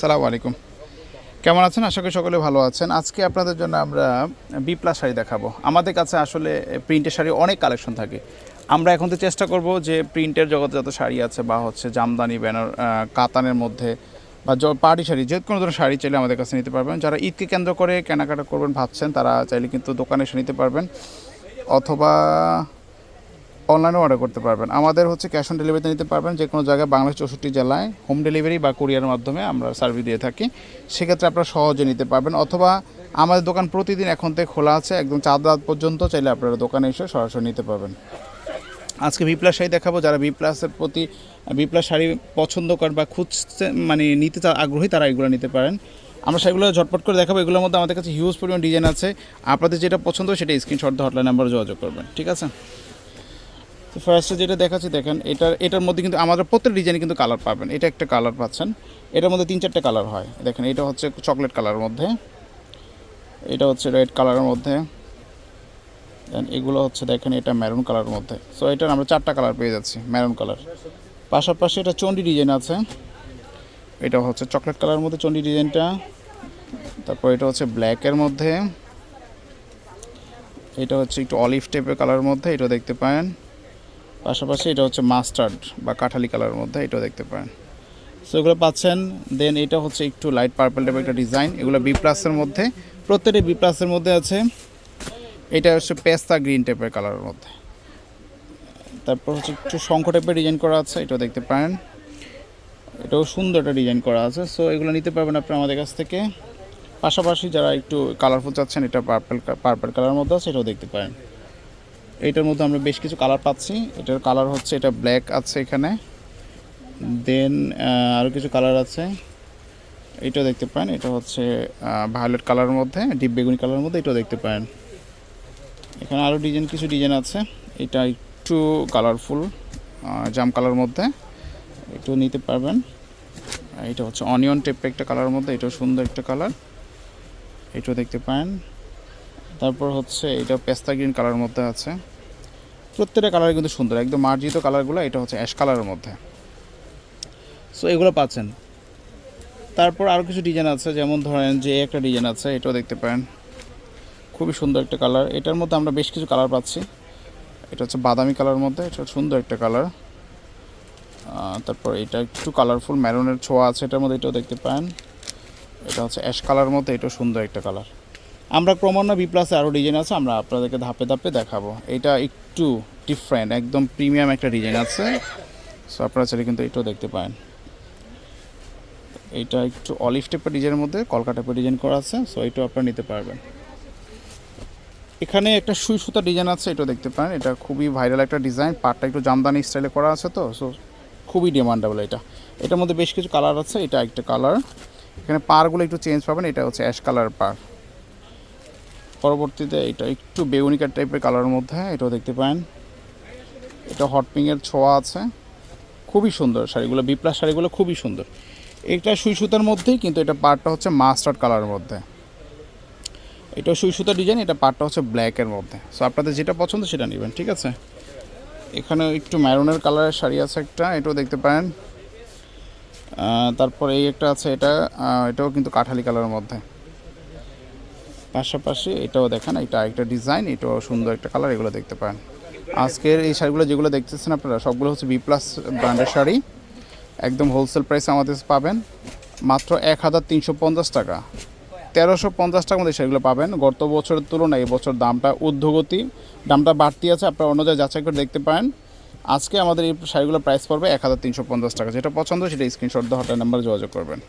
সালাম আলাইকুম। কেমন আছেন? আশা করি সকলে ভালো আছেন। আজকে আপনাদের জন্য আমরা বি প্লাস শাড়ি দেখাবো। আমাদের কাছে আসলে প্রিন্টের শাড়ি অনেক কালেকশন থাকে। আমরা এখন তো চেষ্টা করব যে প্রিন্টের জগতে যত শাড়ি আছে বা হচ্ছে জামদানি ব্যানার কাতানের মধ্যে বা পার্টি শাড়ি, যে কোনো ধরনের শাড়ি চাইলে আমাদের কাছে নিতে পারবেন। যারা ঈদকে কেন্দ্র করে কেনাকাটা করবেন ভাবছেন, তারা চাইলে কিন্তু দোকানে এসে নিতে পারবেন। অথবা অনলাইনে অর্ডার করতে পারবেন। আমাদের হচ্ছে ক্যাশ অন ডেলিভারিতে নিতে পারবেন যে কোনো জায়গায় বাংলাদেশ চৌষট্টি জেলায় হোম ডেলিভারি বা কুরিয়ারের মাধ্যমে আমরা সার্ভিস দিয়ে থাকি। সেক্ষেত্রে আপনারা সহজে নিতে পারবেন, অথবা আমাদের দোকান প্রতিদিন এখন থেকে খোলা আছে, একদম চাঁদ রাত পর্যন্ত চাইলে আপনারা দোকানে এসে সরাসরি নিতে পারবেন। আজকে বি প্লাস শাড়ি দেখাবো, যারা বি প্লাসের প্রতি বি প্লাস শাড়ি পছন্দ করেন বা খুঁজতে মানে নিতে আগ্রহী, তারা এগুলো নিতে পারেন। আমরা সেগুলো ঝটপট করে দেখাবো, এগুলোর মধ্যে আমাদের কাছে হিউজ পরিমাণ ডিজাইন আছে। আপনাদের যেটা পছন্দ সেটা স্ক্রিনশট হটলাইন নাম্বারে যোগাযোগ করবেন, ঠিক আছে? ফার্স্টে যেটা দেখাচ্ছি, দেখেন, এটার এটার মধ্যে কিন্তু আমাদের প্রত্যেক ডিজাইনে কিন্তু কালার পাবেন। এটা একটা কালার পাচ্ছেন। এটার মধ্যে তিন চারটে কালার হয়। দেখেন, এটা হচ্ছে চকলেট কালারের মধ্যে। এটা হচ্ছে রেড কালারের মধ্যে। দেন এগুলো হচ্ছে, দেখেন, এটা ম্যারুন কালারের মধ্যে। সো এটার আমরা চারটা কালার পেয়ে যাচ্ছি ম্যারুন কালার পাশাপাশি এটা চন্ডি ডিজাইন আছে। এটা হচ্ছে চকলেট কালারের মধ্যে চন্ডি ডিজাইনটা তারপর এটা হচ্ছে ব্ল্যাকের মধ্যে। এটা হচ্ছে একটু অলিভ টাইপের কালারের মধ্যে, এটা দেখতে পারেন পাশাপাশি এটা হচ্ছে মাস্টার্ড বা কাঠালি কালারের মধ্যে, এটাও দেখতে পারেন। সো এগুলো পাচ্ছেন। দেন এটা হচ্ছে একটু লাইট পার্পল টাইপের একটা ডিজাইন এগুলো বি প্লাসের মধ্যে। প্রত্যেকটি বি প্লাসের মধ্যে আছে। এটা হচ্ছে পেস্তা গ্রিন টাইপের কালারের মধ্যে। তারপর হচ্ছে একটু শঙ্খ টাইপের ডিজাইন করা আছে, এটাও দেখতে পারেন। এটাও সুন্দর একটা ডিজাইন করা আছে। সো এগুলো নিতে পারবেন আপনি আমাদের কাছ থেকে। পাশাপাশি যারা একটু কালারফুল চাচ্ছেন, এটা পার্পল পার্পল কালারের মধ্যে আছে, এটাও দেখতে পারেন। এটার মধ্যে আমরা বেশ কিছু কালার পাচ্ছি। এটার কালার হচ্ছে, এটা ব্ল্যাক আছে এখানে। দেন আরও কিছু কালার আছে। এটাও দেখতে পারেন, এটা হচ্ছে ভায়োলেট কালারের মধ্যে ডিপ বেগুনি কালারের মধ্যে এটাও দেখতে পারেন। এখানে আরও ডিজাইন কিছু ডিজাইন আছে। এটা একটু কালারফুল জাম কালার মধ্যে। একটু নিতে পারবেন। এটা হচ্ছে অনিয়ন টাইপের একটা কালারের মধ্যে, এটাও সুন্দর একটা কালার এটাও দেখতে পারেন। তারপর হচ্ছে এটা পেস্তা গ্রিন কালারের মধ্যে আছে। প্রত্যেকটা কালার কিন্তু সুন্দর, একদম মার্জিত কালারগুলো, এটা হচ্ছে অ্যাশ কালারের মধ্যে। সো এগুলো পাচ্ছেন। তারপর আরও কিছু ডিজাইন আছে, যেমন ধরেন যে একটা ডিজাইন আছে, এটাও দেখতে পারেন। খুবই সুন্দর একটা কালার এটার মধ্যে আমরা বেশ কিছু কালার পাচ্ছি। এটা হচ্ছে বাদামি কালার মধ্যে, এটা সুন্দর একটা কালার তারপর এটা একটু কালারফুল ম্যারুনের ছোঁয়া আছে এটার মধ্যে, এটাও দেখতে পারেন। এটা হচ্ছে অ্যাশ কালার মধ্যে, এটাও সুন্দর একটা কালার আমরা ক্রমান্বয়ে বি প্লাসে আরও ডিজাইন আছে, আমরা আপনাদেরকে ধাপে ধাপে দেখাবো। এটা একটু ডিফারেন্ট একদম প্রিমিয়াম একটা ডিজাইন আছে। সো আপনারা চাইলে কিন্তু এটাও দেখতে পারেন। এটা একটু অলিভ টেপের ডিজাইনের মধ্যে, কলকা টাইপের ডিজাইন করা আছে সো এটাও আপনারা নিতে পারবেন। এখানে একটা সুই সুতা ডিজাইন আছে, এটাও দেখতে পারেন। এটা খুবই ভাইরাল একটা ডিজাইন পাটটা একটু জামদানি স্টাইলে করা আছে তো সো খুবই ডিমান্ডেবল এটা। এটার মধ্যে বেশ কিছু কালার আছে, এটা একটা কালার এখানে পারগুলো একটু চেঞ্জ পাবেন, এটা হচ্ছে অ্যাশ কালার পার পরবর্তীতে এটা একটু বেগুনিকার টাইপের কালারের মধ্যে এটাও দেখতে পারেন। এটা হট পিংয়ের ছোঁয়া আছে। খুবই সুন্দর শাড়িগুলো বি প্লাস শাড়িগুলো খুবই সুন্দর। এটা সুই সুতার মধ্যেই, কিন্তু এটা পার্টটা হচ্ছে মাস্টার্ড কালারের মধ্যে। এটা সুই সুতা ডিজাইন এটা পার্টটা হচ্ছে ব্ল্যাকের মধ্যে। সো আপনাদের যেটা পছন্দ সেটা নেবেন, ঠিক আছে? এখানে একটু ম্যারুনের কালারের শাড়ি আছে একটা, এটাও দেখতে পারেন। তারপর এই একটা আছে, এটা এটাও কিন্তু কাঠালি কালারের মধ্যে। পাশাপাশি এটাও দেখেন, এটা একটা ডিজাইন, এটাও সুন্দর একটা কালার, এগুলো দেখতে পারেন। আজকের এই শাড়িগুলো যেগুলো দেখতেছেন আপনারা, সবগুলো হচ্ছে বি প্লাস ব্র্যান্ডের শাড়ি। একদম হোলসেল প্রাইসে আমাদের পাবেন। মাত্র এক হাজার তিনশো পঞ্চাশ টাকা। তেরোশো পঞ্চাশ টাকার মধ্যে সেগুলো পাবেন। গত বছরের তুলনায় এবছর দামটা ঊর্ধ্বগতি। দামটা বাড়তি আছে, আপনারা অন্য জায়গায় যাচাই করে দেখতে পারেন। আজকে আমাদের এই শাড়িগুলোর প্রাইস পড়বে এক হাজার তিনশো পঞ্চাশ টাকা। যেটা পছন্দ সেটা স্ক্রিনশট দিয়ে হটলাইন নাম্বার যোগাযোগ করবেন।